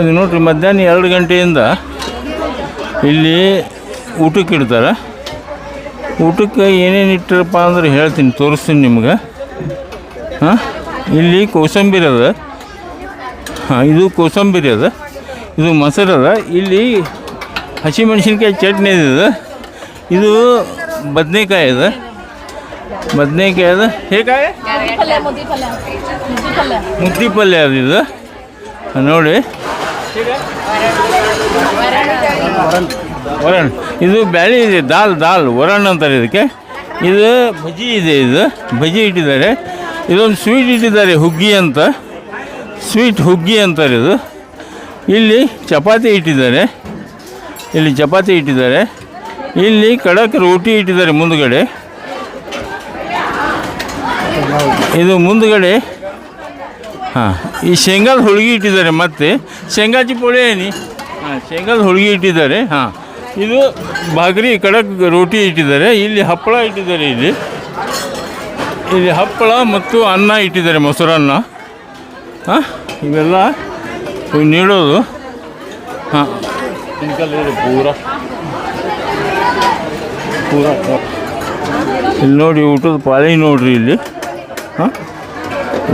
ಅದು ನೋಡ್ರಿ ಮಧ್ಯಾಹ್ನ ಎರಡು ಗಂಟೆಯಿಂದ ಇಲ್ಲಿ ಊಟಕ್ಕೆ ಇಡ್ತಾರೆ. ಊಟಕ್ಕೆ ಏನೇನು ಇಟ್ಟಿರಪ್ಪ ಅಂದ್ರೆ ಹೇಳ್ತೀನಿ ತೋರಿಸ್ತೀನಿ ನಿಮ್ಗೆ. ಹಾಂ ಇಲ್ಲಿ ಕೋಸಂಬರಿ ಅದ. ಹಾಂ ಇದು ಕೋಸಂಬರಿ ಅದ. ಇದು ಮೊಸರು ಅದ. ಇಲ್ಲಿ ಹಸಿಮೆಣಸಿನ್ಕಾಯಿ ಚಟ್ನಿ ಇದೆ. ಇದು ಬದನೆಕಾಯಿ ಅದ. ಬದನೆಕಾಯಿ ಅದ. ಹೇಗಾಯಿ ಮುದ್ದಿ ಪಲ್ಯ ಮುದ್ದೆ ಪಲ್ಯ ಅದು ಇದು. ನೋಡಿ. ವರಣ್. ಇದು ಬ್ಯಾಳಿ ಇದೆ, ದಾಲ್ ದಾಲ್ ಒರಣ ಅಂತಾರೆ ಇದಕ್ಕೆ. ಇದು ಭಜಿ ಇದೆ ಇದು ಭಜಿ ಇಟ್ಟಿದ್ದಾರೆ. ಇದೊಂದು ಸ್ವೀಟ್ ಇಟ್ಟಿದ್ದಾರೆ, ಹುಗ್ಗಿ ಅಂತ. ಸ್ವೀಟ್ ಹುಗ್ಗಿ ಅಂತಾರೆ ಇದು. ಇಲ್ಲಿ ಚಪಾತಿ ಇಟ್ಟಿದ್ದಾರೆ. ಇಲ್ಲಿ ಚಪಾತಿ ಇಟ್ಟಿದ್ದಾರೆ. ಇಲ್ಲಿ ಕಡಕ್ ರೋಟಿ ಇಟ್ಟಿದ್ದಾರೆ ಮುಂದುಗಡೆ. ಇದು ಮುಂದುಗಡೆ ಹಾಂ. ಈ ಶೇಂಗಾದ ಹೋಳಿಗೆ ಇಟ್ಟಿದ್ದಾರೆ ಮತ್ತೆ. ಶೇಂಗಾ ಪೋಳಿ ಏನಿ? ಹಾಂ ಶೇಂಗಾದ ಹೋಳಿಗೆ ಇಟ್ಟಿದ್ದಾರೆ. ಹಾಂ. ಇದು ಬಾಗ್ರಿ ಕಡಕ್ ರೋಟಿ ಇಟ್ಟಿದ್ದಾರೆ. ಇಲ್ಲಿ ಹಪ್ಪಳ ಇಟ್ಟಿದ್ದಾರೆ ಇಲ್ಲಿ. ಇಲ್ಲಿ ಹಪ್ಪಳ ಮತ್ತು ಅನ್ನ ಇಟ್ಟಿದ್ದಾರೆ ಮೊಸರನ್ನ. ಹಾಂ ಇವೆಲ್ಲ ಇವು ನೀಡೋದು. ಹಾಂ. ಪೂರ. ಪೂರ. ಇಲ್ಲಿ ನೋಡಿ ಊಟದ ಪಾಳಿ ನೋಡ್ರಿ ಇಲ್ಲಿ. ಹಾಂ.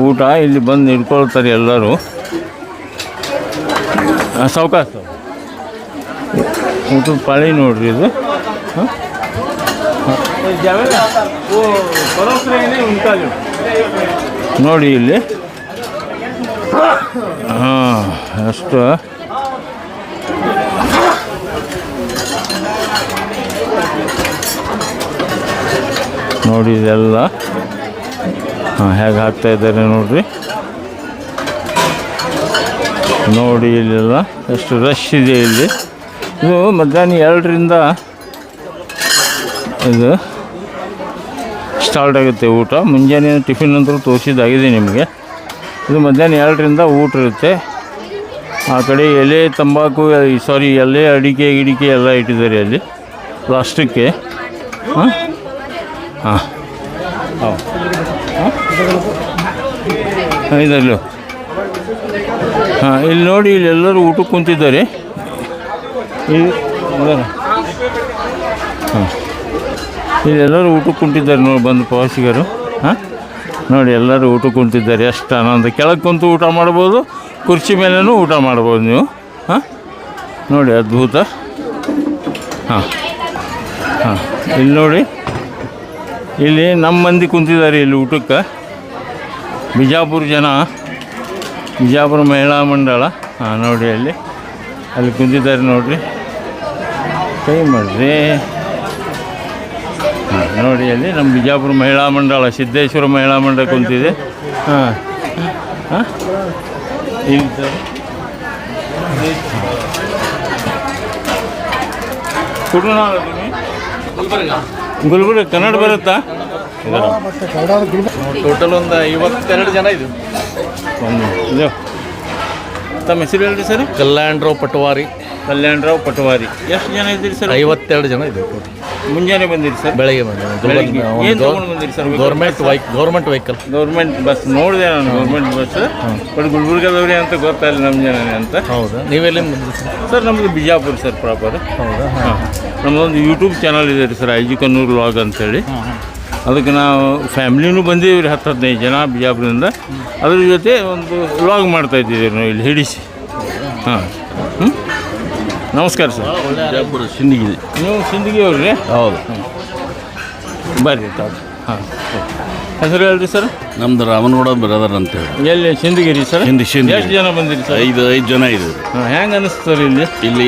ಊಟ ಇಲ್ಲಿ ಬಂದು ಇಟ್ಕೊಳ್ತಾರೆ ಎಲ್ಲರೂ. ಸೌಕಾಶ ಊಟದ ಪಾಳಿ ನೋಡ್ರಿ ಇದು. ನೋಡಿ ಇಲ್ಲಿ. ಹಾಂ, ಅಷ್ಟು. ನೋಡಿ ಇದೆಲ್ಲ. ಹೇಗೆ ಹಾಕ್ತಾ ಇದ್ದಾರೆ ನೋಡ್ರಿ. ನೋಡಿ ಇಲ್ಲೆಲ್ಲ, ಎಷ್ಟು ರಶ್ ಇದೆ ಇಲ್ಲಿ. ಇದು ಮಧ್ಯಾಹ್ನ ಎರಡರಿಂದ ಇದು ಸ್ಟಾರ್ಟ್ ಆಗುತ್ತೆ ಊಟ. ಮುಂಜಾನೆ ಟಿಫಿನ್ ಅಂತೂ ತೋರಿಸಿದ್ದಾಗಿದೆ ನಿಮಗೆ. ಇದು ಮಧ್ಯಾಹ್ನ ಎರಡರಿಂದ ಊಟ ಇರುತ್ತೆ. ಆ ಕಡೆ ಎಲೆ, ತಂಬಾಕು ಸಾರಿ ಎಲೆ, ಅಡಿಕೆ, ಗಿಡಿಕೆ ಎಲ್ಲ ಇಟ್ಟಿದ್ದಾರೆ ಅಲ್ಲಿ. ಲಾಸ್ಟಕ್ಕೆ ಹಾಂ? ಹಾಂ. ಹೌದು. ಹಾಂ, ಇದಲ್ಲೂ. ಹಾಂ, ಇಲ್ಲಿ ನೋಡಿ, ಇಲ್ಲಿ ಎಲ್ಲರೂ ಊಟಕ್ಕೆ ಕುಂತಿದ್ದಾರೆ. ಹಾಂ. ಇಲ್ಲಿ ಎಲ್ಲರೂ ಊಟಕ್ಕೆ ಕುಂತಿದ್ದಾರೆ ನೋಡಿ, ಬಂದು ಪ್ರವಾಸಿಗರು. ಹಾಂ, ನೋಡಿ, ಎಲ್ಲರೂ ಊಟಕ್ಕೆ ಕುಂತಿದ್ದಾರೆ. ಎಷ್ಟು ಆನಂದ. ಕೆಳಗೆ ಕುಂತು ಊಟ ಮಾಡ್ಬೋದು, ಕುರ್ಚಿ ಮೇಲೇನೂ ಊಟ ಮಾಡ್ಬೋದು ನೀವು. ಹಾಂ, ನೋಡಿ, ಅದ್ಭುತ. ಹಾಂ ಹಾಂ, ಇಲ್ಲಿ ನೋಡಿ. ಇಲ್ಲಿ ನಮ್ಮ ಮಂದಿ ಕುಂತಿದ್ದಾರೆ ಇಲ್ಲಿ ಊಟಕ್ಕೆ. ಬಿಜಾಪುರ ಜನ, ಬಿಜಾಪುರ ಮಹಿಳಾ ಮಂಡಳ ಹಾಂ ನೋಡಿ ಅಲ್ಲಿ. ಅಲ್ಲಿ ಕುಂತಿದ್ದಾರೆ ನೋಡಿರಿ. ಕೈ ಮಾಡಿರಿ. ಹಾಂ ನೋಡಿ ಅಲ್ಲಿ ನಮ್ಮ ಬಿಜಾಪುರ ಮಹಿಳಾ ಮಂಡಳ, ಸಿದ್ದೇಶ್ವರ ಮಹಿಳಾ ಮಂಡಳ ಕುಂತಿದೆ. ಹಾಂ ಹಾಂ ಕುಟುನಾಳ ಗುಲ್ಬರ್ಗ, ಕನ್ನಡ ಬರುತ್ತಾ? ಟೋಟಲ್ ಒಂದು ಐವತ್ತೆರಡು ಜನ ಇದು. ಒಂದು ತಮ್ಮ ಹೆಸರು ಹೇಳಿ ಸರ್? ಕಲ್ಯಾಣರಾವ್ ಪಟವಾರಿ. ಕಲ್ಯಾಣರಾವ್ ಪಟವಾರಿ. ಎಷ್ಟು ಜನ ಇದ್ದೀರಿ ಸರ್? ಐವತ್ತೆರಡು ಜನ ಇದೆ ಟೋಟಲ್ ಮುಂಜಾನೆ ಬಂದಿರಿ ಸರ್? ಬೆಳಗ್ಗೆ ತೊಗೊಂಡು ಬಂದಿರಿ ಸರ್? ಗೌರ್ಮೆಂಟ್ ವೈಕ್ ಗೌರ್ಮೆಂಟ್ ವೆಹಿಕಲ್ ಗೌರ್ಮೆಂಟ್ ಬಸ್. ನೋಡಿದೆ ನಾನು ಗೌರ್ಮೆಂಟ್ ಬಸ್. ಬಟ್ ಗುಲ್ಬರ್ಗದವ್ರಿ ಅಂತ ಗೊತ್ತಾಯಿಲ್ಲ ನಮ್ಮ ಜನನೇ ಅಂತ. ಹೌದಾ? ನೀವೆಲ್ಲ ಬಂದ್ರಿ ಸರ್? ಸರ್ ನಮ್ಮದು ಬಿಜಾಪುರ ಸರ್ ಪ್ರಾಪರ್ ಹೌದಾ? ಹಾಂ. ನಮ್ಮದೊಂದು ಯೂಟ್ಯೂಬ್ ಚಾನಲ್ ಇದೆ ರೀ ಸರ್ ಐಜಿ ಕನ್ನೂರು ಲಾಗ್ ಅಂತೇಳಿ. ಅದಕ್ಕೆ ನಾವು ಫ್ಯಾಮ್ಲಿನೂ ಬಂದೀವಿ ರೀ ಹತ್ತು ಹದಿನೈದು ಜನ ಬಿಜಾಪುರದಿಂದ. ಅದ್ರ ಜೊತೆ ಒಂದು ವ್ಲಾಗ್ ಮಾಡ್ತಾ ಇದ್ದೀವಿ ನಾವು ಇಲ್ಲಿ ಹಿಡಿಸಿ. ಹಾಂ. ಹ್ಞೂ ನಮಸ್ಕಾರ ಸರ್. ಬಿಜಾಪುರ ಸಿಂದಗಿ ನೀವು ಸಿಂದಗಿ ಅವ್ರಿ ಹೌದು. ಬರ್ರಿ ತಾವು. ಹಾಂ. ಹೆಸರು ಹೇಳ್ರಿ ಸರ್ ನಮ್ದು ರಾಮನಗೌಡ ಬ್ರದರ್ ಅಂತ ಹೇಳಿ ಎಲ್ಲಿ ಸಿಂದಗಿರಿ ಸರ್ ಸಿಂಧಿ ಸಿಂಧಿ ಎಷ್ಟು ಜನ ಬಂದಿರಿ ಸರ್ ಐದು ಐದು ಜನ ಇದ್ದೀವಿ ಹಾಂ ಹೆಂಗೆ ಅನಿಸ್ತು ಸರ್ ಇಲ್ಲಿ ಇಲ್ಲಿ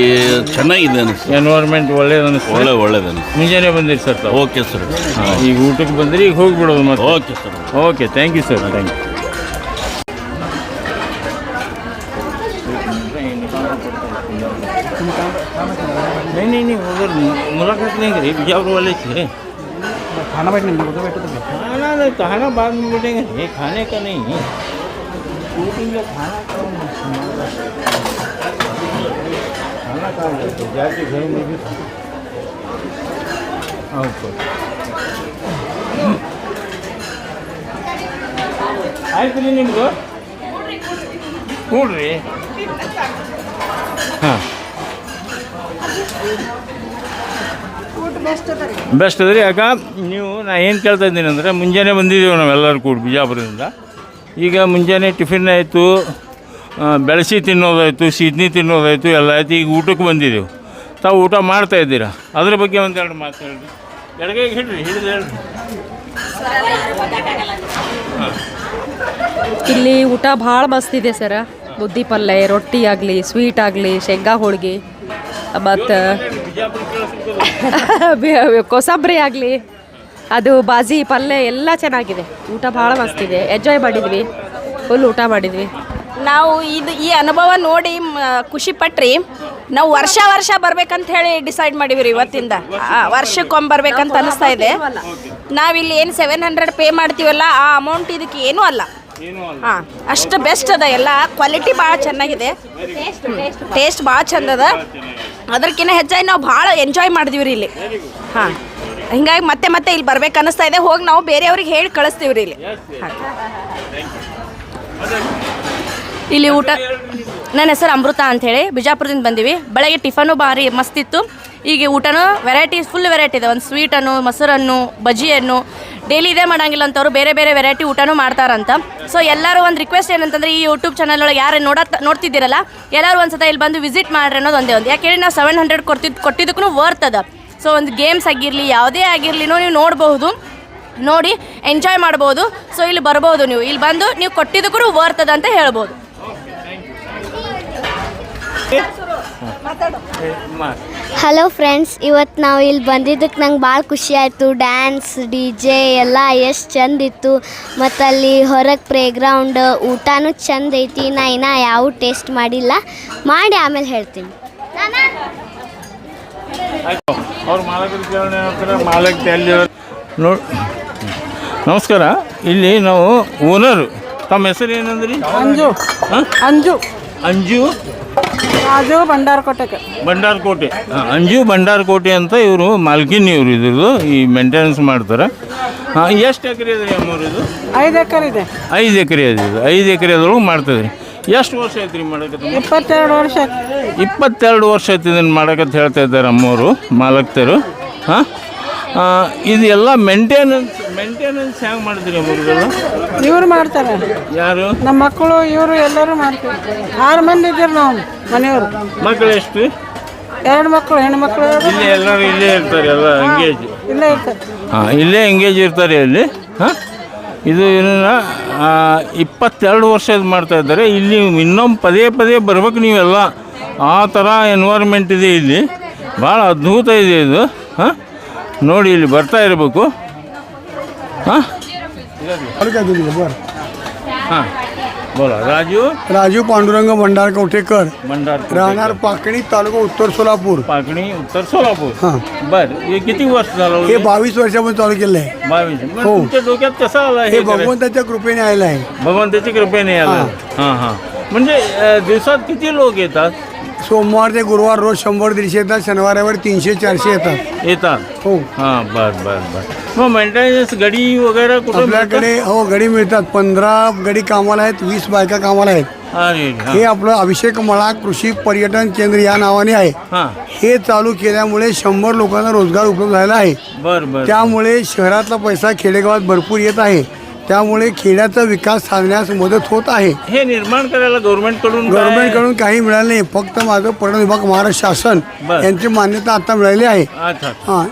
ಚೆನ್ನಾಗಿದೆ ಅನಿಸ್ತು ಎನ್ವೈರ್ಮೆಂಟ್ ಒಳ್ಳೇದು ಅನಿಸ್ತು ಒಳ್ಳೆ ಒಳ್ಳೇದು ಅನಿಸ್ತು ಮುಂಜಾನೆ ಬಂದಿರಿ ಸರ್ ತಾವು ಓಕೆ ಸರ್ ಹಾಂ ಈಗ ಊಟಕ್ಕೆ ಬಂದ್ರಿ ಈಗ ಹೋಗಿಬಿಡೋದು ಮತ್ತೆ okay sir okay thank you sir thank you नहीं नहीं नहीं उधर मुलाकात नहीं करी बिजापुर वाले से खाना बैठने में उधर बैठे थे खाना नहीं खाना बाद में बैठेंगे ये खाने का नहीं है शूटिंग का खाना कौन खाना कहाँ जाते जाके घर में भी खा हाँ ऊपर ಆಯ್ತು ರೀ ನಿಮ್ದು ಹ್ಞೂ ರೀ ಹಾಂ ಬೆಸ್ಟ್ ಅದ್ರಿ ಯಾಕೆ? ನೀವು ನಾ ಏನು ಕೇಳ್ತಾ ಇದ್ದೀನಿ ಅಂದರೆ ಮುಂಜಾನೆ ಬಂದಿದ್ದೀವಿ ನಾವೆಲ್ಲರೂ ಕೂಡ ಬಿಜಾಪುರದಿಂದ. ಈಗ ಮುಂಜಾನೆ ಟಿಫಿನ್ ಆಯಿತು ಬೆಳಸಿ ತಿನ್ನೋದಾಯಿತು ಸಿದ್ನಿ ತಿನ್ನೋದಾಯಿತು ಎಲ್ಲ ಆಯಿತು. ಈಗ ಊಟಕ್ಕೆ ಬಂದಿದ್ದೀವಿ. ತಾವು ಊಟ ಮಾಡ್ತಾ ಇದ್ದೀರಾ? ಅದ್ರ ಬಗ್ಗೆ ಒಂದೆರಡು ಮಾತು ಹೇಳ್ರಿ. ಎಡಗೈಗೆ ಹಿಡ್ರಿ ಹಿಡಿದು ಹೇಳಿ ಇಲ್ಲಿ ಊಟ ಭಾಳ ಮಸ್ತ್ ಇದೆ ಸರ. ಬುದ್ಧಿ ಪಲ್ಯ ರೊಟ್ಟಿ ಆಗಲಿ ಸ್ವೀಟ್ ಆಗಲಿ ಶೇಂಗಾ ಹೋಳ್ಗೆ. ಮತ್ತು ಕೋಸಂಬರಿ ಆಗಲಿ ಅದು ಬಾಜಿ ಪಲ್ಯ ಎಲ್ಲ ಚೆನ್ನಾಗಿದೆ. ಊಟ ಭಾಳ ಮಸ್ತ್ ಇದೆ. ಎಂಜಾಯ್ ಮಾಡಿದ್ವಿ. ಫುಲ್ ಊಟ ಮಾಡಿದ್ವಿ. ನಾವು ಇದು ಈ ಅನುಭವ ನೋಡಿ ಖುಷಿ ಪಟ್ರಿ. ನಾವು ವರ್ಷ ವರ್ಷ ಬರ್ಬೇಕಂತ ಹೇಳಿ ಡಿಸೈಡ್ ಮಾಡಿವ್ರಿ ಇವತ್ತಿಂದ. ಆ, ವರ್ಷಕ್ಕೊಮ್ಮೆ ಬರ್ಬೇಕಂತ ಅನಿಸ್ತಾ ಇದೆ. ನಾವಿಲ್ಲಿ ಏನು ಸೆವೆನ್ ಹಂಡ್ರೆಡ್ ಪೇ ಮಾಡ್ತೀವಲ್ಲ ಆ ಅಮೌಂಟ್ ಇದಕ್ಕೆ ಏನೂ ಅಲ್ಲ. ಹಾಂ ಅಷ್ಟು ಬೆಸ್ಟ್ ಅದ ಎಲ್ಲ. ಕ್ವಾಲಿಟಿ ಭಾಳ ಚೆನ್ನಾಗಿದೆ. ಟೇಸ್ಟ್ ಭಾಳ ಚಂದದ. ಅದ ಅದಕ್ಕಿಂತ ಹೆಚ್ಚಾಗಿ ನಾವು ಭಾಳ ಎಂಜಾಯ್ ಮಾಡಿದೀವಿ ರೀ ಇಲ್ಲಿ. ಹಾಂ. ಹಿಂಗಾಗಿ ಮತ್ತೆ ಮತ್ತೆ ಇಲ್ಲಿ ಬರ್ಬೇಕು ಅನ್ನಿಸ್ತಾ ಇದೆ. ಹೋಗಿ ನಾವು ಬೇರೆಯವ್ರಿಗೆ ಹೇಳಿ ಕಳಿಸ್ತೀವಿ ರೀ ಇಲ್ಲಿ ಇಲ್ಲಿ ಊಟ ನನ್ನ ಹೆಸರು ಅಮೃತ ಹೇಳಿ ಬಿಜಾಪುರದಿಂದ ಬಂದೀವಿ. ಬೆಳಗ್ಗೆ ಟಿಫನು ಭಾರಿ ಮಸ್ತಿತ್ತು ಈಗ ಊಟನೂ ವೆರೈಟೀಸ್ ಫುಲ್ ವೆರೈಟಿ ಇದೆ. ಒಂದು ಸ್ವೀಟನ್ನು ಮೊಸರನ್ನು ಬಜ್ಜಿಯನ್ನು. ಡೈಲಿ ಇದೇ ಮಾಡಂಗಿಲ್ಲ ಅಂತವ್ರು ಬೇರೆ ಬೇರೆ ವೆರೈಟಿ ಊಟನೂ ಮಾಡ್ತಾರಂತ. ಸೊ ಎಲ್ಲರೂ ಒಂದು ರಿಕ್ವೆಸ್ಟ್ ಏನಂತಂದ್ರೆ ಈ ಯೂಟ್ಯೂಬ್ ಚಾನಲ್ ಒಳಗೆ ಯಾರು ನೋಡ ನೋಡ್ತಿದ್ದೀರಲ್ಲ ಎಲ್ಲರೂ ಒಂದ್ಸತ ಇಲ್ಲಿ ಬಂದು ವಿಸಿಟ್ ಮಾಡ್ರಿ ಅನ್ನೋದು ಒಂದೇ ಒಂದು. ಯಾಕೆ ಹೇಳಿ ನಾವು ಸೆವೆನ್ ಹಂಡ್ರೆಡ್ ಕೊಡ್ತಿದ್ದು ಕೊಟ್ಟಿದ್ದಕ್ಕೂ ವರ್ತ್ ಅದ. ಸೊ ಒಂದು ಗೇಮ್ಸ್ ಆಗಿರಲಿ ಯಾವುದೇ ಆಗಿರಲಿನೂ ನೀವು ನೋಡಬಹುದು. ನೋಡಿ ಎಂಜಾಯ್ ಮಾಡ್ಬೋದು. ಸೊ ಇಲ್ಲಿ ಬರ್ಬೋದು ನೀವು. ಇಲ್ಲಿ ಬಂದು ನೀವು ಕೊಟ್ಟಿದ್ದಕ್ಕೂ ವರ್ತ್ ಅದ ಅಂತ ಹೇಳ್ಬೋದು. ಹಲೋ ಫ್ರೆಂಡ್ಸ್ ಇವತ್ತು ನಾವು ಇಲ್ಲಿ ಬಂದಿದ್ದಕ್ಕೆ ನಂಗೆ ಭಾಳ ಖುಷಿ ಆಯಿತು. ಡ್ಯಾನ್ಸ್ ಡಿ ಜೆ ಎಲ್ಲ ಎಷ್ಟು ಚಂದ ಇತ್ತು. ಮತ್ತು ಅಲ್ಲಿ ಹೊರಗೆ ಪ್ಲೇಗ್ರೌಂಡ್ ಊಟನೂ ಚಂದ ಐತಿ. ನಾ ಇನ್ನೂ ಯಾವ ಟೇಸ್ಟ್ ಮಾಡಿಲ್ಲ. ಮಾಡಿ ಆಮೇಲೆ ಹೇಳ್ತೀನಿ. ನಮಸ್ಕಾರ. ಇಲ್ಲಿ ನಾವು ಓನರು ತಮ್ಮ ಹೆಸರು ಏನಂದ್ರಿ? ಅಂಜು. ಹಾಂ? ಅಂಜು. ಅಂಜು? ರಾಜು ಭಂಡಾರಕೋಟೆಗೆ. ಭಂಡಾರಕೋಟೆ. ಹಾಂ ಅಂಜು ಭಂಡಾರಕೋಟೆ ಅಂತ ಇವರು ಮಾಲ್ಕಿನಿ ಇವರು ಇದ್ರದ್ದು ಈ ಮೇಂಟೆನೆನ್ಸ್ ಮಾಡ್ತಾರೆ. ಹಾಂ ಎಷ್ಟು ಎಕರೆ ಇದೆ ರೀ ಅಮ್ಮವ್ರು ಇದು? ಐದು ಎಕರೆ ಇದೆ. ಐದು ಎಕರೆ ಇದೆ ಇದು. ಐದು ಎಕರೆದೊಳಗೆ ಮಾಡ್ತದೆ ರೀ ಎಷ್ಟು ವರ್ಷ ಆಯ್ತು ರೀ ಮಾಡಕತ್ತ ಇಪ್ಪತ್ತೆರಡು ವರ್ಷ. ಇಪ್ಪತ್ತೆರಡು ವರ್ಷ ಆಯ್ತು ಇದನ್ನು ಮಾಡಕಂತ ಹೇಳ್ತಾ ಇದ್ದಾರೆ ಅಮ್ಮವರು ಮಾಲಕ್ತರು. ಹಾಂ? ಇದು ಎಲ್ಲ ಮೇಂಟೆನೆನ್ಸ್ ಮೇಂಟೆನೆನ್ಸ್ ಹೆಂಗೆ ಮಾಡಿದ್ರಿ ಅಮ್ಮವ್ರಿಗೆಲ್ಲ ಇವ್ರು ಮಾಡ್ತಾರೆ. ಯಾರು? ನಮ್ಮ ಮಕ್ಕಳು ಇವರು ಎಲ್ಲರೂ ಮಾಡ್ತಾರೆ. ಆರು ಮಂದಿ ಇದ್ದೀರಿ ನಾವು ಮನೆಯವರು. ಮಕ್ಕಳು ಎಷ್ಟು? ಎರಡು ಮಕ್ಕಳು ಹೆಣ್ಮಕ್ಳು ಇಲ್ಲೇ ಎಲ್ಲರೂ ಇಲ್ಲೇ ಇರ್ತಾರೆ ಎಲ್ಲ ಎಂಗೇಜ್ ಇಲ್ಲೇ ಇರ್ತಾರೆ. ಹಾಂ ಇಲ್ಲೇ ಎಂಗೇಜ್ ಇರ್ತಾರೆ ಇಲ್ಲಿ ಹಾಂ? ಇದು ಆ, ಇಪ್ಪತ್ತೆರಡು ವರ್ಷ ಇದು ಮಾಡ್ತಾ ಇದ್ದಾರೆ. ಇಲ್ಲಿ ಇನ್ನೊಂದು ಪದೇ ಪದೇ ಬರ್ಬೇಕು ನೀವೆಲ್ಲ. ಆ ಥರ ಎನ್ವೈರ್ಮೆಂಟ್ ಇದೆ ಇಲ್ಲಿ. ಭಾಳ ಅದ್ಭುತ ಇದೆ ಇದು ಹಾಂ? ನೋಡಿ ಇಲ್ಲಿ ಬರ್ತಾ ಇರಬೇಕು. ಹಾಂ हां. बोला राजू? राजू पांडुरंग भंडार कवठेकर. भंडार राहणार पाकणी तालुका उत्तर सोलापूर. पाकणी उत्तर सोलापूर? हां. बर हे किती वर्ष झालं हे बावीस वर्षापासून चालू केलं आहे बावीस. मग हो. तुमच्या डोक्यात कसं आलं हे हे करायचं? भगवंताच्या कृपेने आलेलं आहे. भगवंताची कृपेने आलं. हां हां. म्हणजे अं, दिवसात किती लोक येतात? सोमवार ते गुरुवार रोज शंभर दीडशे येतात शनिवारावर तीनशे चारशे येतात. येतात? हो. हां बर बर बर. मग मेंटेनन्स गडी वगैरे कुठं आपल्याकडे हो गडी मिळतात. पंधरा गडी कामाला आहेत वीस बायका कामाला आहेत. मिळतात? अरे हां. हे आपलं अभिषेक मळा कृषी पर्यटन केंद्र या नावाने आहे. हां. हे चालू केल्यामुळे शंभर लोकांना रोजगार उपलब्ध झाला आहे. बर बर. त्यामुळे शहरातला पैसा खेडेगावात भरपूर येत आहे. त्यामुळे खेड्याचा विकास साधण्यास मदत होत आहे. हे निर्माण करायला गव्हर्नमेंटकडून काय- गव्हर्नमेंटकडून काही मिळालं नाही. फक्त माझं पर्यटन विभाग महाराष्ट्र शासन बरं. यांची मान्यता आता मिळाली आहे. अच्छा. हां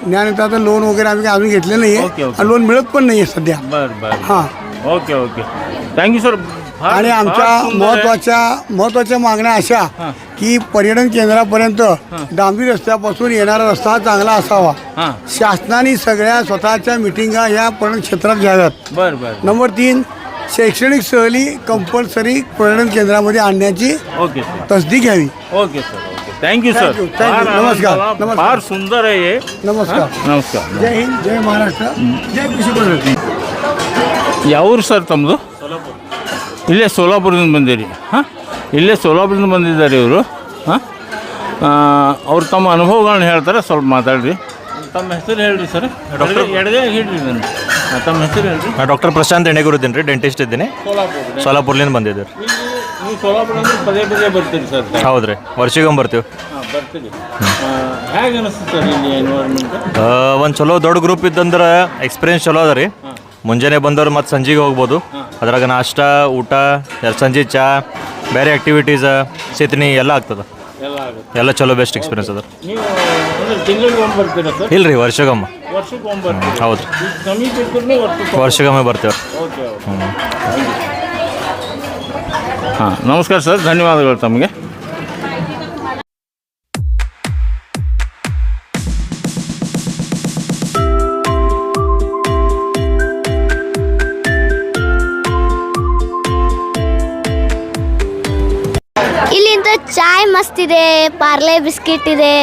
आता लोन वगैरे आम्ही अजून घेतले नाही ओके, ओके. आहे लोन मिळत पण नाही आहे सध्या. बर बर. हां. Okay okay. थँक्यू सर आणि आमच्या महत्त्वाच्या महत्त्वाच्या मागण्या अशा की पर्यटन केंद्रापर्यंत डांबी रस्त्यापासून येणारा रस्ता चांगला असावा. शासनाने सगळ्या स्वतःच्या मिटिंगा या पर्यटन क्षेत्रात घ्याव्यात. नंबर तीन शैक्षणिक सहली कंपल्सरी पर्यटन केंद्रामध्ये आणण्याची तसदी घ्यावी. ओके सर थँक्यू सर नमस्कार नमस्कार. फार सुंदर आहे नमस्कार. नमस्कार. जय हिंद जय महाराष्ट्र. जय कृषी यावर सर समजू? ಇಲ್ಲೇ ಸೋಲಾಪುರದಿಂದ ಬಂದಿರಿ. ಹಾಂ? ಇಲ್ಲೇ ಸೋಲಾಪುರದಿಂದ ಬಂದಿದ್ದಾರೆ ಇವರು. ಹಾಂ? ಅವ್ರು ತಮ್ಮ ಅನುಭವಗಳನ್ನ ಹೇಳ್ತಾರೆ ಸ್ವಲ್ಪ ಮಾತಾಡ್ರಿ. ತಮ್ಮ ಹೆಸರು ಹೇಳ್ರಿ ಸರ್. ಡಾಕ್ಟರ್ ಎಡದೇ ಹೇಳ್ರಿ ನಾನು ತಮ್ಮ ಹೆಸರು ಹೇಳ್ರಿ. ನಾ ಡಾಕ್ಟರ್ ಪ್ರಶಾಂತ್ ಎಣ್ಣೆಗುರು ಇದ್ದೀನಿ. ರೀ ಡೆಂಟಿಸ್ಟ್ ಇದ್ದೀನಿ ಸೋಲಾಪುರ್ಲಿಂದ ಬಂದಿದ್ದೀರಿ ನೀವು ಸೋಲಾಪುರ ಪದೇ ಪದೇ ಬರ್ತೀರಿ ಸರ್. ಹೌದು ರೀ ವರ್ಷಿಗೊಮ್ಮೆ ಬರ್ತೀವಿ. ಹಾಂ ಹೇಗೆ ಅನಿಸ್ತು ಸರ್ ಇಲ್ಲಿ ಎನ್ವೈರ್ಮೆಂಟ್ ಒಂದು ಚಲೋ ದೊಡ್ಡ ಗ್ರೂಪ್ ಇದ್ದಂದ್ರೆ ಎಕ್ಸ್ಪೀರಿಯನ್ಸ್ ಚಲೋ ಅದ ರೀ. ಮುಂಜಾನೆ ಬಂದವ್ರು ಮತ್ತು ಸಂಜೆಗೆ ಹೋಗ್ಬೋದು. ಅದ್ರಾಗ ನಾಷ್ಟ ಊಟ ಎರಡು ಸಂಜೆ ಚಾ ಬೇರೆ ಆ್ಯಕ್ಟಿವಿಟೀಸ್ ಸಿತ್ನಿ ಎಲ್ಲ ಆಗ್ತದೆ. ಎಲ್ಲ ಚಲೋ ಬೆಸ್ಟ್ ಎಕ್ಸ್ಪೀರಿಯನ್ಸ್ ಅದ. ನೀವು ಅಂದ್ರೆ ತಿಂಗಳಿಗೆ ಸರ್? ಇಲ್ಲ ರೀ ವರ್ಷಗೊಮ್ಮೆ ಹೌದು ವರ್ಷಗೊಮ್ಮೆ ಬರ್ತೇವೆ ಹಾಂ ನಮಸ್ಕಾರ ಸರ್. ಧನ್ಯವಾದಗಳು ತಮಗೆ. ಇಲ್ಲಿಂದ ಚಾಯ್ ಮಸ್ತ್ ಇದೆ, ಪಾರ್ಲೆ ಬಿಸ್ಕಿಟ್ ಇದೆ.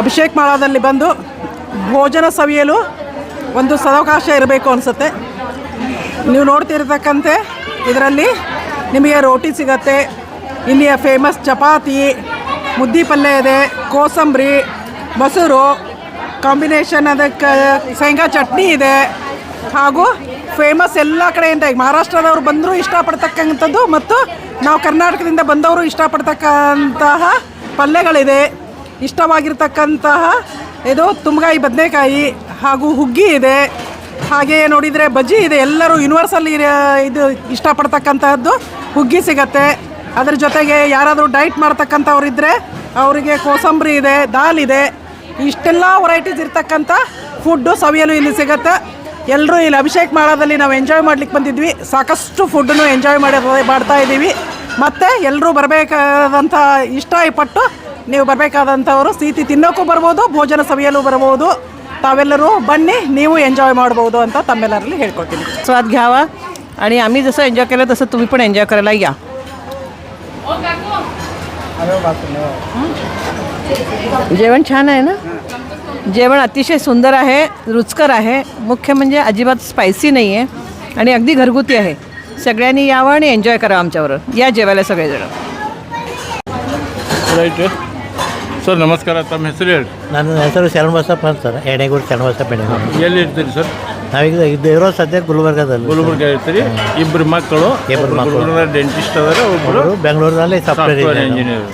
ಅಭಿಷೇಕ್ ಮಾಳದಲ್ಲಿ ಬಂದು ಭೋಜನ ಸವಿಯಲು ಒಂದು ಸದಾವಕಾಶ ಇರಬೇಕು ಅನಿಸುತ್ತೆ. ನೀವು ನೋಡ್ತಿರ್ತಕ್ಕಂತೆ, ಇದರಲ್ಲಿ ನಿಮಗೆ ರೋಟಿ ಸಿಗತ್ತೆ, ಇಲ್ಲಿಯ ಫೇಮಸ್ ಚಪಾತಿ, ಮುದ್ದಿ ಪಲ್ಯ ಇದೆ, ಕೋಸಂಬರಿ, ಮೊಸರು ಕಾಂಬಿನೇಷನ್ ಅದಕ್ಕೆ ಶೇಂಗಾ ಚಟ್ನಿ ಇದೆ. ಹಾಗೂ ಫೇಮಸ್ ಎಲ್ಲ ಕಡೆಯಿಂದ ಈಗ ಮಹಾರಾಷ್ಟ್ರದವ್ರು ಬಂದರೂ ಇಷ್ಟಪಡ್ತಕ್ಕಂಥದ್ದು ಮತ್ತು ನಾವು ಕರ್ನಾಟಕದಿಂದ ಬಂದವರು ಇಷ್ಟಪಡ್ತಕ್ಕಂತಹ ಪಲ್ಯಗಳಿದೆ. ಇಷ್ಟವಾಗಿರ್ತಕ್ಕಂತಹ ಇದು ತುಮಗಾಯಿ ಬದನೆಕಾಯಿ ಹಾಗೂ ಹುಗ್ಗಿ ಇದೆ. ಹಾಗೆ ನೋಡಿದರೆ ಬಜ್ಜಿ ಇದೆ. ಎಲ್ಲರೂ ಯೂನಿವರ್ಸಲ್ ಇದು ಇಷ್ಟಪಡ್ತಕ್ಕಂತಹದ್ದು ಹುಗ್ಗಿ ಸಿಗತ್ತೆ. ಅದ್ರ ಜೊತೆಗೆ ಯಾರಾದರೂ ಡೈಟ್ ಮಾಡ್ತಕ್ಕಂಥವ್ರು ಇದ್ದರೆ ಅವರಿಗೆ ಕೋಸಂಬರಿ ಇದೆ, ದಾಲ್ ಇದೆ. ಇಷ್ಟೆಲ್ಲ ವೆರೈಟೀಸ್ ಇರ್ತಕ್ಕಂಥ ಫುಡ್ಡು ಸವಿಯಲು ಇಲ್ಲಿ ಸಿಗತ್ತೆ ಎಲ್ಲರೂ ಇಲ್ಲಿ ಅಭಿಷೇಕ್ ಮಾಡೋದಲ್ಲಿ ನಾವು ಎಂಜಾಯ್ ಮಾಡ್ಲಿಕ್ಕೆ ಬಂದಿದ್ವಿ ಸಾಕಷ್ಟು ಫುಡ್ಡನ್ನು ಎಂಜಾಯ್ ಮಾಡಿ ಮಾಡ್ತಾ ಇದ್ದೀವಿ ಮತ್ತು ಎಲ್ಲರೂ ಬರಬೇಕಾದಂಥ ಇಷ್ಟ ಪಟ್ಟು ನೀವು ಬರಬೇಕಾದಂಥವರು ಸಿಹಿ ತಿನ್ನೋಕ್ಕೂ ಬರ್ಬೋದು ಭೋಜನ ಸವಿಯಲು ಬರ್ಬೋದು तावेलरू बन्नी ನೀವು एन्जॉय ಮಾಡ್ಬೋದು ಅಂತ ತಮ್ಮೆಲ್ಲರಲ್ಲಿ ಹೇಳ್ಕೊತೀನಿ स्वाद घ्यावा आणि आम्ही जसं एन्जॉय केलं तसं तुम्ही पण एन्जॉय करायला या जेवण छान आहे ना जेवण अतिशय सुंदर आहे रुचकर आहे मुख्य म्हणजे अजिबात स्पायसी नाही आहे आणि अगदी घरगुती आहे सगळ्यांनी यावं आणि एन्जॉय करावं आमच्याबरोबर या जेवायला सगळेजण ರೈಟ್ ಸರ್ ನಮಸ್ಕಾರ ತಮ್ಮ ಹೆಸರು ಹೇಳಿ ನನ್ನ ಹೆಸರು ಶರಣಬಸಪ್ಪ ಅಂತ ಸರ್ ಎಣೆಗೂರು ಶರಣಬಸಪ್ಪ ಎಣೆಗೂರು ಎಲ್ಲಿ ಇರ್ತೀರಿ ಸರ್ ನಾವೀಗ ಇದು ಇರೋ ಸದ್ಯ ಗುಲ್ಬರ್ಗದಲ್ಲಿ. ಗುಲ್ಬರ್ಗ ಇರ್ತೀರಿ. ಇಬ್ಬರು ಮಕ್ಕಳು ಮಕ್ಕಳು. ಡೆಂಟಿಸ್ಟ್ ಅದಾರ ಒಬ್ಬರು ಬೆಂಗಳೂರಿನಲ್ಲಿ ಸಾಫ್ಟ್ವೇರ್ ಸಾಫ್ಟ್ವೇರ್ ಇಂಜಿನಿಯರ್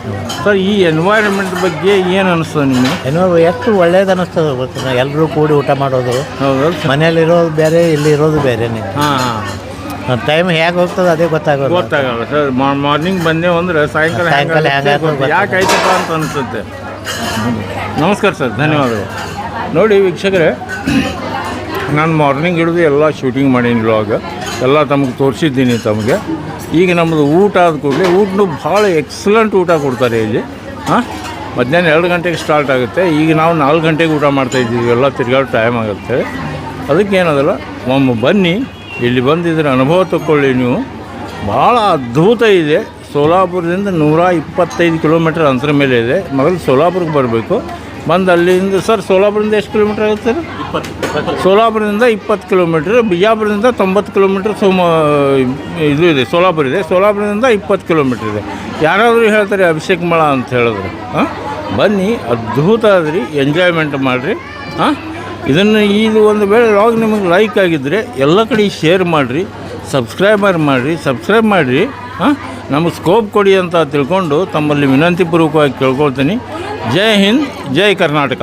ಸರ್ ಈ ಎನ್ವೈರನ್ಮೆಂಟ್ ಬಗ್ಗೆ ಏನು ಅನಿಸ್ತದೆ ನಿಮಗೆ? ಏನೋ ಎಷ್ಟು ಒಳ್ಳೇದು ಅನ್ನಿಸ್ತದೆ ಗೊತ್ತಿಲ್ಲ. ಎಲ್ಲರೂ ಕೂಡಿ ಊಟ ಮಾಡೋದು. ಹೌದಾ. ಮನೇಲಿ ಇರೋದು ಬೇರೆ ಇಲ್ಲಿ ಇರೋದು ಬೇರೆ ಹಾಂ ಹಾಂ. ಟೈಮ್ ಹೇಗೆ ಹೋಗ್ತದೆ ಅದೇ ಗೊತ್ತಾಗೋದು ಗೊತ್ತಾಗಲ್ಲ ಸರ್. ಮಾರ್ನಿಂಗ್ ಬಂದೇವು ಅಂದ್ರೆ ಸಾಯಂಕಾಲ ಸಾಯಂಕಾಲ ಗೊತ್ತಿಲ್ಲ. ಯಾಕೆ ಆಯ್ತಪ್ಪ ಅಂತ ಅನಿಸುತ್ತೆ. ನಮಸ್ಕಾರ ಸರ್. ಧನ್ಯವಾದಗಳು. ನೋಡಿ ವೀಕ್ಷಕರೇ ನಾನು ಮಾರ್ನಿಂಗ್ ಹಿಡಿದು ಎಲ್ಲ ಶೂಟಿಂಗ್ ಮಾಡೀನಿ ವ್ಲಾಗ್ ಎಲ್ಲ ತಮಗೆ ತೋರಿಸಿದ್ದೀನಿ ತಮಗೆ. ಈಗ ನಮ್ಮದು ಊಟ ಆದ ಕೂಡಲೇ ಊಟನು ಭಾಳ ಎಕ್ಸಲೆಂಟ್ ಊಟ ಕೊಡ್ತಾರೆ ಇಲ್ಲಿ. ಹಾಂ? ಮಧ್ಯಾಹ್ನ ಎರಡು ಗಂಟೆಗೆ ಸ್ಟಾರ್ಟ್ ಆಗುತ್ತೆ. ಈಗ ನಾವು ನಾಲ್ಕು ಗಂಟೆಗೆ ಊಟ ಮಾಡ್ತಾಯಿದ್ದೀವಿ ಎಲ್ಲ ತಿರ್ಗಾಡೋ ಟೈಮ್ ಆಗುತ್ತೆ. ಅದಕ್ಕೆ ಏನದಲ್ಲ, ಒಮ್ಮೆ ಬನ್ನಿ. ಇಲ್ಲಿ ಬಂದಿದ್ರೆ ಅನುಭವ ತಗೊಳ್ಳಿ ನೀವು. ಭಾಳ ಅದ್ಭುತ ಇದೆ. ಸೋಲಾಪುರದಿಂದ ನೂರ ಇಪ್ಪತ್ತೈದು ಕಿಲೋಮೀಟರ್ ಅಂತರ ಮೇಲೆ ಇದೆ. ಮೊದಲು ಸೋಲಾಪುರಕ್ಕೆ ಬರಬೇಕು. ಬಂದು ಅಲ್ಲಿಂದ ಸರ್ ಸೋಲಾಪುರದಿಂದ ಎಷ್ಟು ಕಿಲೋಮೀಟರ್ ಆಗುತ್ತೆ ಸರ್? ಸೋಲಾಪುರದಿಂದ ಇಪ್ಪತ್ತು ಕಿಲೋಮೀಟ್ರ್, ಬಿಜಾಪುರದಿಂದ ತೊಂಬತ್ತು ಕಿಲೋಮೀಟ್ರ್ ಸೋಮ, ಇದು ಇದೆ, ಸೋಲಾಪುರ ಇದೆ. ಸೋಲಾಪುರದಿಂದ ಇಪ್ಪತ್ತು ಕಿಲೋಮೀಟ್ರ್ ಇದೆ. ಯಾರಾದರೂ ಹೇಳ್ತಾರೆ ಅಭಿಷೇಕ್ ಮಳ ಅಂತ ಹೇಳಿದ್ರೆ. ಹಾಂ? ಬನ್ನಿ ಅದ್ಭುತ ಅದ್ರಿ ಎಂಜಾಯ್ಮೆಂಟ್ ಮಾಡಿರಿ. ಹಾಂ? ಇದನ್ನು ಇದು ಒಂದು ವೇಳೆ ಲಾಗ್ ನಿಮಗೆ ಲೈಕ್ ಆಗಿದ್ದರೆ ಎಲ್ಲ ಕಡೆ ಶೇರ್ ಮಾಡಿರಿ ಸಬ್ಸ್ಕ್ರೈಬರ್ ಮಾಡಿರಿ ಸಬ್ಸ್ಕ್ರೈಬ್ ಮಾಡಿರಿ. ನಮಗೆ ಸ್ಕೋಪ್ ಕೊಡಿ ಅಂತ ತಿಳ್ಕೊಂಡು ತಮ್ಮಲ್ಲಿ ವಿನಂತಿಪೂರ್ವಕವಾಗಿ ಕೇಳ್ಕೊಳ್ತೀನಿ. ಜೈ ಹಿಂದ್ ಜೈ ಕರ್ನಾಟಕ.